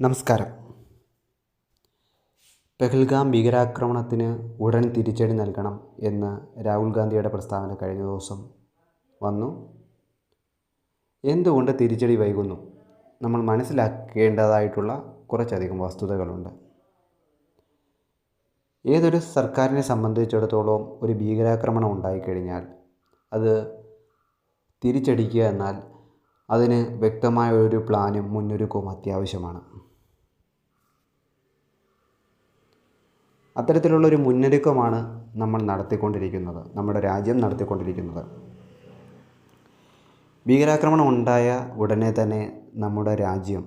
നമസ്കാരം. പെഹൽഗാം ഭീകരാക്രമണത്തിന് ഉടൻ തിരിച്ചടി നൽകണം എന്ന് രാഹുൽ ഗാന്ധിയുടെ പ്രസ്താവന കഴിഞ്ഞ ദിവസം വന്നു. എന്തുകൊണ്ട് തിരിച്ചടി വൈകുന്നു? നമ്മൾ മനസ്സിലാക്കേണ്ടതായിട്ടുള്ള കുറച്ചധികം വസ്തുതകളുണ്ട്. ഏതൊരു സർക്കാരിനെ സംബന്ധിച്ചിടത്തോളം ഒരു ഭീകരാക്രമണം ഉണ്ടായിക്കഴിഞ്ഞാൽ അത് തിരിച്ചടിക്കുക എന്നാൽ അതിന് വ്യക്തമായ ഒരു പ്ലാനും മുന്നൊരുക്കവും അത്യാവശ്യമാണ്. അത്തരത്തിലുള്ളൊരു മുന്നൊരുക്കമാണ് നമ്മൾ നടത്തിക്കൊണ്ടിരിക്കുന്നത് നമ്മുടെ രാജ്യം നടത്തിക്കൊണ്ടിരിക്കുന്നത്. ഭീകരാക്രമണം ഉണ്ടായ ഉടനെ തന്നെ നമ്മുടെ രാജ്യം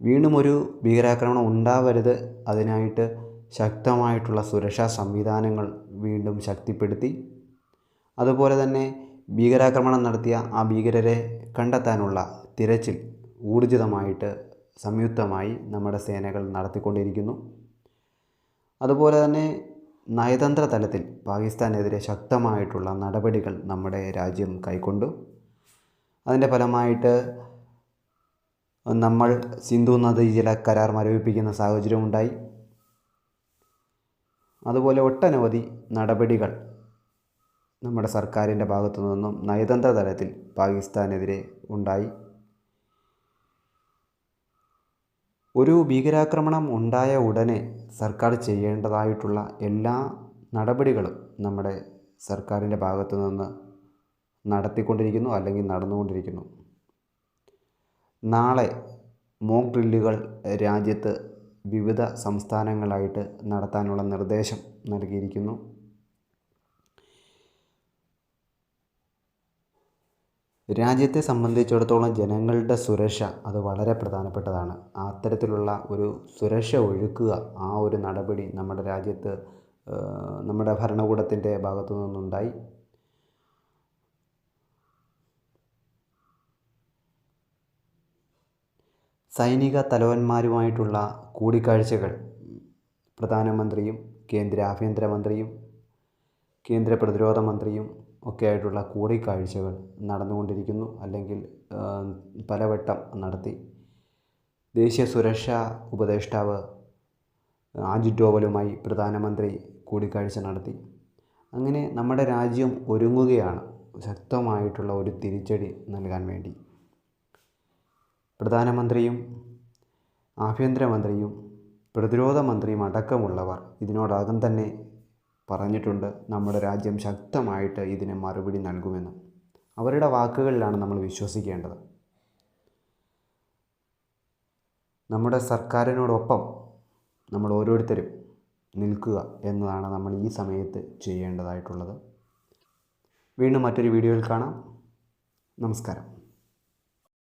വീണ്ടും ഒരു ഭീകരാക്രമണം ഉണ്ടാവരുത് അതിനായിട്ട് ശക്തമായിട്ടുള്ള സുരക്ഷാ സംവിധാനങ്ങൾ വീണ്ടും ശക്തിപ്പെടുത്തി അതുപോലെ തന്നെ ഭീകരാക്രമണം നടത്തിയ ആ ഭീകരരെ കണ്ടെത്താനുള്ള തിരച്ചിൽ ഊർജിതമായിട്ട് സംയുക്തമായി നമ്മുടെ സേനകൾ നടത്തിക്കൊണ്ടിരിക്കുന്നു. അതുപോലെ തന്നെ നയതന്ത്ര തലത്തിൽ പാകിസ്ഥാനെതിരെ ശക്തമായിട്ടുള്ള നടപടികൾ നമ്മുടെ രാജ്യം കൈക്കൊണ്ടു. അതിന്റെ ഫലമായിട്ട് നമ്മൾ സിന്ധു നദി നദീജല കരാർ മരവിപ്പിക്കുന്ന സാഹചര്യമുണ്ടായി അതുപോലെ ഒട്ടനവധി നടപടികൾ നമ്മുടെ സർക്കാരിന്റെ ഭാഗത്തു നിന്നും നയതന്ത്ര തലത്തിൽ പാകിസ്ഥാനെതിരെ ഉണ്ടായി. ഒരു ഭീകരാക്രമണം ഉണ്ടായ ഉടനെ സർക്കാർ ചെയ്യേണ്ടതായിട്ടുള്ള എല്ലാ നടപടികളും നമ്മുടെ സർക്കാരിന്റെ ഭാഗത്തു നിന്ന് നടത്തിക്കൊണ്ടിരിക്കുന്നു അല്ലെങ്കിൽ നടന്നുകൊണ്ടിരിക്കുന്നു. നാളെ മോക്ക് ഡ്രില്ലുകൾ രാജ്യത്ത് വിവിധ സംസ്ഥാനങ്ങളായിട്ട് നടത്താനുള്ള നിർദ്ദേശം നൽകിയിരിക്കുന്നു. രാജ്യത്തെ സംബന്ധിച്ചിടത്തോളം ജനങ്ങളുടെ സുരക്ഷ അത് വളരെ പ്രധാനപ്പെട്ടതാണ്. അത്തരത്തിലുള്ള ഒരു സുരക്ഷ ഒഴുക്കുക ആ ഒരു നടപടി നമ്മുടെ രാജ്യത്ത് നമ്മുടെ ഭരണകൂടത്തിന്റെ ഭാഗത്തു നിന്നുണ്ടായി. സൈനിക തലവന്മാരുമായിട്ടുള്ള കൂടിക്കാഴ്ചകൾ പ്രധാനമന്ത്രിയും കേന്ദ്ര ആഭ്യന്തരമന്ത്രിയും കേന്ദ്ര പ്രതിരോധ മന്ത്രിയും ഒക്കെ ആയിട്ടുള്ള കൂടിക്കാഴ്ചകൾ നടന്നുകൊണ്ടിരിക്കുന്നു. അല്ലെങ്കിൽ പലവട്ടം നടത്തി. ദേശീയ സുരക്ഷാ ഉപദേഷ്ടാവ് അജിത് ഡോവലുമായി പ്രധാനമന്ത്രി കൂടിക്കാഴ്ച നടത്തി. അങ്ങനെ നമ്മുടെ രാജ്യം ഒരുങ്ങുകയാണ്. ശക്തമായിട്ടുള്ള ഒരു തിരിച്ചടി നൽകാൻ വേണ്ടി. പ്രധാനമന്ത്രിയും ആഭ്യന്തരമന്ത്രിയും പ്രതിരോധ മന്ത്രിയും അടക്കമുള്ളവർ ഇതിനോടകം തന്നെ പറഞ്ഞിട്ടുണ്ട് നമ്മുടെ രാജ്യം ശക്തമായിട്ട് ഇതിന് മറുപടി നൽകുമെന്ന്. അവരുടെ വാക്കുകളിലാണ് നമ്മൾ വിശ്വസിക്കേണ്ടത്. നമ്മുടെ സർക്കാരിനോടൊപ്പം നമ്മൾ ഓരോരുത്തരും നിൽക്കുക എന്നതാണ് നമ്മൾ ഈ സമയത്ത് ചെയ്യേണ്ടതായിട്ടുള്ളത്. വീണ്ടും മറ്റൊരു വീഡിയോയിൽ കാണാം. നമസ്കാരം.